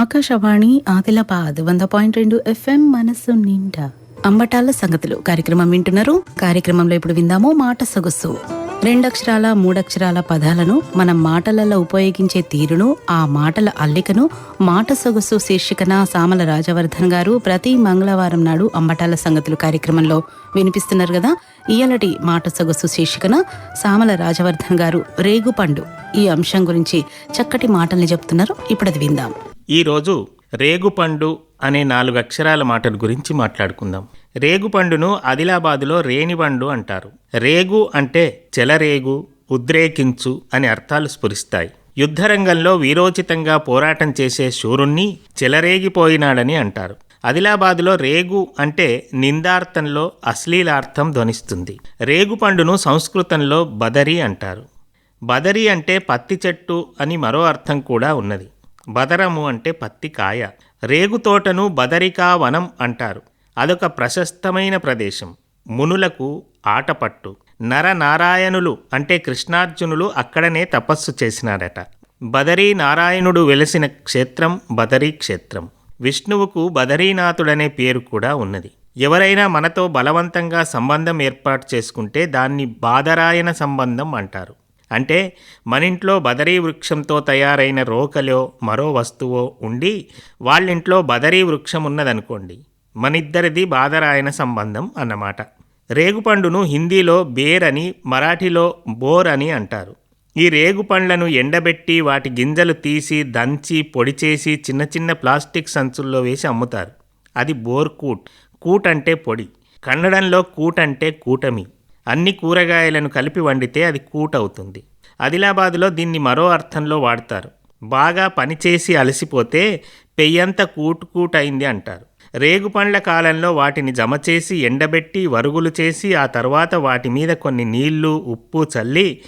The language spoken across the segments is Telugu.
ఆకాశవాణి ఆదిలాబాద్ వంద పాయింట్ రెండు ఎఫ్ఎం మనస్సు నిండా. అంబటాల సంగతులు కార్యక్రమం వింటున్నారు. కార్యక్రమంలో ఇప్పుడు విందాము మాట సొగసు. రెండక్షరాల మూడక్షరాల పదాలను మనం మాటలలో ఉపయోగించే తీరును ఆ మాటల అల్లికను మాట సొగసు శీర్షికన సామల రాజవర్ధన్ గారు ప్రతి మంగళవారం నాడు అంబటాల సంగతులు కార్యక్రమంలో వినిపిస్తున్నారు కదా. ఇయలటి మాట సొగసు శీర్షికన సామల రాజవర్ధన్ గారు రేగుపండు ఈ అంశం గురించి చక్కటి మాటల్ని చెప్తున్నారు. ఇప్పుడు అది విందాం. ఈరోజు రేగుపండు అనే నాలుగు అక్షరాల మాటల గురించి మాట్లాడుకుందాం. రేగుపండును ఆదిలాబాదులో రేణిబండు అంటారు. రేగు అంటే చెలరేగు ఉద్రేకించు అని అర్థాలు స్ఫురిస్తాయి. యుద్ధరంగంలో వీరోచితంగా పోరాటం చేసే శూరుణ్ణి చెలరేగిపోయినాడని అంటారు. ఆదిలాబాదులో రేగు అంటే నిందార్థంలో అశ్లీలార్థం ధ్వనిస్తుంది. రేగుపండును సంస్కృతంలో బదరి అంటారు. బదరి అంటే పత్తి చెట్టు అని మరో అర్థం కూడా ఉన్నది. బదరము అంటే పత్తి కాయ. రేగు తోటను బదరికా వనం అంటారు. అదొక ప్రశస్తమైన ప్రదేశం. మునులకు ఆటపట్టు. నరనారాయణులు అంటే కృష్ణార్జునులు అక్కడనే తపస్సు చేసినారట. బదరీ నారాయణుడు వెలసిన క్షేత్రం బదరీ క్షేత్రం. విష్ణువుకు బదరీనాథుడనే పేరు కూడా ఉన్నది. ఎవరైనా మనతో బలవంతంగా సంబంధం ఏర్పాటు చేసుకుంటే దాన్ని బాదరాయణ సంబంధం అంటారు. అంటే మన ఇంట్లో బదరీ వృక్షంతో తయారైన రోకలో మరో వస్తువో ఉండి వాళ్ళింట్లో బదరీ వృక్షం ఉన్నదనుకోండి మనిద్దరిది బాధరాయన సంబంధం అన్నమాట. రేగుపండును హిందీలో బేర్ అని మరాఠీలో బోర్ అని అంటారు. ఈ రేగుపండ్లను ఎండబెట్టి వాటి గింజలు తీసి దంచి పొడి చేసి చిన్న చిన్న ప్లాస్టిక్ సంచుల్లో వేసి అమ్ముతారు. అది బోర్ కూట్. కూట్ అంటే పొడి. కన్నడంలో కూట్ అంటే కూటమి. అన్ని కూరగాయలను కలిపి వండితే అది కూట్ అవుతుంది ఆదిలాబాదులో దీన్ని మరో అర్థంలో వాడతారు. బాగా పనిచేసి అలసిపోతే పెయ్యంత కూట్ కూట్ అయింది అంటారు రేగుపండ్ల కాలంలో వాటిని జమ చేసి ఎండబెట్టి వరుగులు చేసి ఆ తర్వాత వాటి మీద కొన్ని నీళ్ళు ఉప్పు చల్లి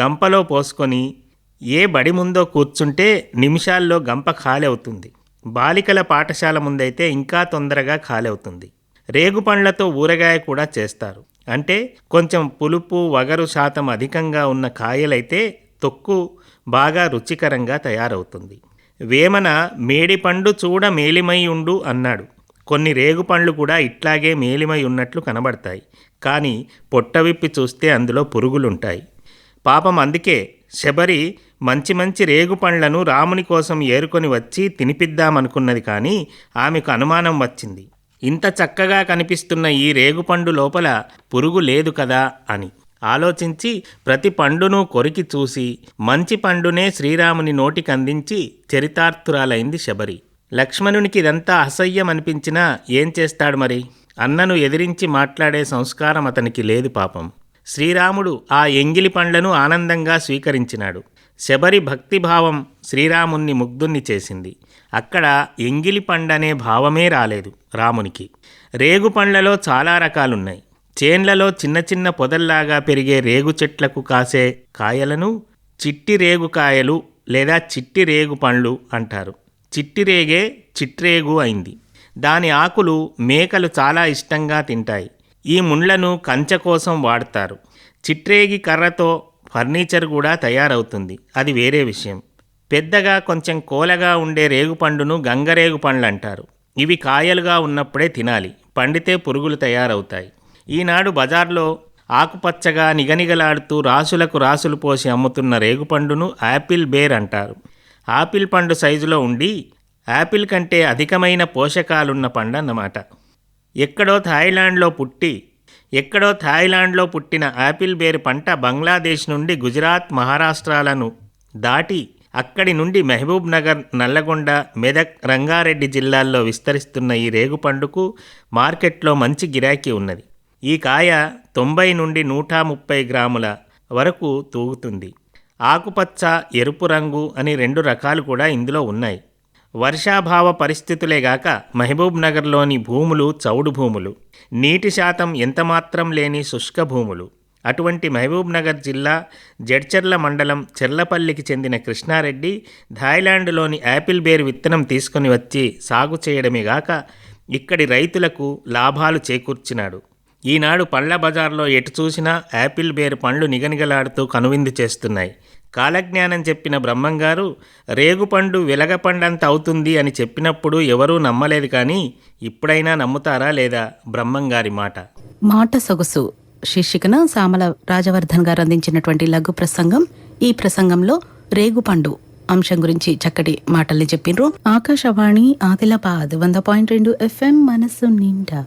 గంపలో పోసుకొని ఏ బడి ముందో కూర్చుంటే నిమిషాల్లో గంప ఖాళీ అవుతుంది బాలికల పాఠశాల ముందైతే ఇంకా తొందరగా ఖాళీ అవుతుంది రేగుపండ్లతో ఊరగాయ కూడా చేస్తారు. అంటే కొంచెం పులుపు వగరు శాతం అధికంగా ఉన్న కాయలైతే తొక్కు బాగా రుచికరంగా తయారవుతుంది. వేమన మేడిపండు చూడ మేలిమై ఉండు అన్నాడు. కొన్ని రేగుపండ్లు కూడా ఇట్లాగే మేలిమై ఉన్నట్లు కనబడతాయి. కానీ పొట్ట విప్పి చూస్తే అందులో పురుగులుంటాయి. పాపం అందుకే శబరి మంచి మంచి రేగుపండ్లను రాముని కోసం ఏరుకొని వచ్చి తినిపిద్దామనుకున్నది కానీ ఆమెకు అనుమానం వచ్చింది. ఇంత చక్కగా కనిపిస్తున్న ఈ రేగుపండు లోపల పురుగు లేదు కదా అని ఆలోచించి ప్రతి పండును కొరికి చూసి మంచి పండునే శ్రీరాముని నోటికందించి చరితార్థురాలైంది శబరి. లక్ష్మణునికి ఇదంతా అసహ్యం అనిపించినా ఏం చేస్తాడు మరి? అన్నను ఎదిరించి మాట్లాడే సంస్కారం అతనికి లేదు పాపం. శ్రీరాముడు ఆ ఎంగిలి పండ్లను ఆనందంగా స్వీకరించినాడు. శబరి భక్తిభావం శ్రీరాముణ్ణి ముగ్ధుణ్ణి చేసింది. అక్కడ ఎంగిలి పండనే భావమే రాలేదు రామునికి. రేగు పండ్లలో చాలా రకాలున్నాయి. చేన్లలో చిన్న చిన్న పొదల్లాగా పెరిగే రేగు చెట్లకు కాసే కాయలను చిట్టి రేగు కాయలు లేదా చిట్టి రేగు పండ్లు అంటారు. చిట్టి రేగే చిట్రేగు అయింది. దాని ఆకులు మేకలు చాలా ఇష్టంగా తింటాయి. ఈ ముండ్లను కంచె కోసం వాడతారు. చిట్రేగి కర్రతో ఫర్నిచర్ కూడా తయారవుతుంది. అది వేరే విషయం. పెద్దగా కొంచెం కోలగా ఉండే రేగుపండును గంగరేగు పండ్లు అంటారు ఇవి కాయలుగా ఉన్నప్పుడే తినాలి. పండితే పురుగులు తయారవుతాయి. ఈనాడు బజార్లో ఆకుపచ్చగా నిగనిగలాడుతూ రాసులకు రాసులు పోసి అమ్ముతున్న రేగుపండును యాపిల్ బేర్ అంటారు. ఆపిల్ పండు సైజులో ఉండి యాపిల్ కంటే అధికమైన పోషకాలున్న పండు అన్నమాట ఎక్కడో థాయిలాండ్లో పుట్టి ఎక్కడో థాయిలాండ్లో పుట్టిన యాపిల్ బేర్ పంట బంగ్లాదేశ్ నుండి గుజరాత్ మహారాష్ట్రాలను దాటి అక్కడి నుండి మహబూబ్ నగర్ నల్లగొండ మెదక్ రంగారెడ్డి జిల్లాల్లో విస్తరిస్తున్న ఈ రేగుపండుకు మార్కెట్లో మంచి గిరాకీ ఉన్నది. ఈ కాయ తొంభై నుండి నూట ముప్పై గ్రాముల వరకు తూగుతుంది. ఆకుపచ్చ ఎరుపు రంగు అని రెండు రకాలు కూడా ఇందులో ఉన్నాయి. వర్షాభావ పరిస్థితులేగాక మహబూబ్ నగర్లోని భూములు చౌడు భూములు. నీటి శాతం ఎంతమాత్రం లేని శుష్క భూములు. అటువంటి మహబూబ్ నగర్ జిల్లా జడ్చర్ల మండలం చెర్లపల్లికి చెందిన కృష్ణారెడ్డి థాయిలాండ్లోని యాపిల్ బేర్ విత్తనం తీసుకుని వచ్చి సాగు చేయడమే గాక ఇక్కడి రైతులకు లాభాలు చేకూర్చినాడు. ఈనాడు పండ్ల బజార్లో ఎటు చూసినా యాపిల్ బేర్ పండ్లు నిగనిగలాడుతూ కనువిందు చేస్తున్నాయి. కాలజ్ఞానం చెప్పిన బ్రహ్మంగారు రేగుపండు వెలగపండంత అవుతుంది అని చెప్పినప్పుడు ఎవరూ నమ్మలేదు కానీ ఇప్పుడైనా నమ్ముతారా లేదా బ్రహ్మంగారి మాట? మాట సొగసు. శీర్షికన సామల రాజవర్ధన్ గారు అందించినటువంటి లఘు ప్రసంగం. ఈ ప్రసంగంలో రేగుపండు అంశం గురించి చక్కటి మాటల్ని చెప్పిండ్రు ఆకాశవాణి ఆదిలాబాద్ వంద పాయింట్ రెండు ఎఫ్ఎం మనసు నిండా.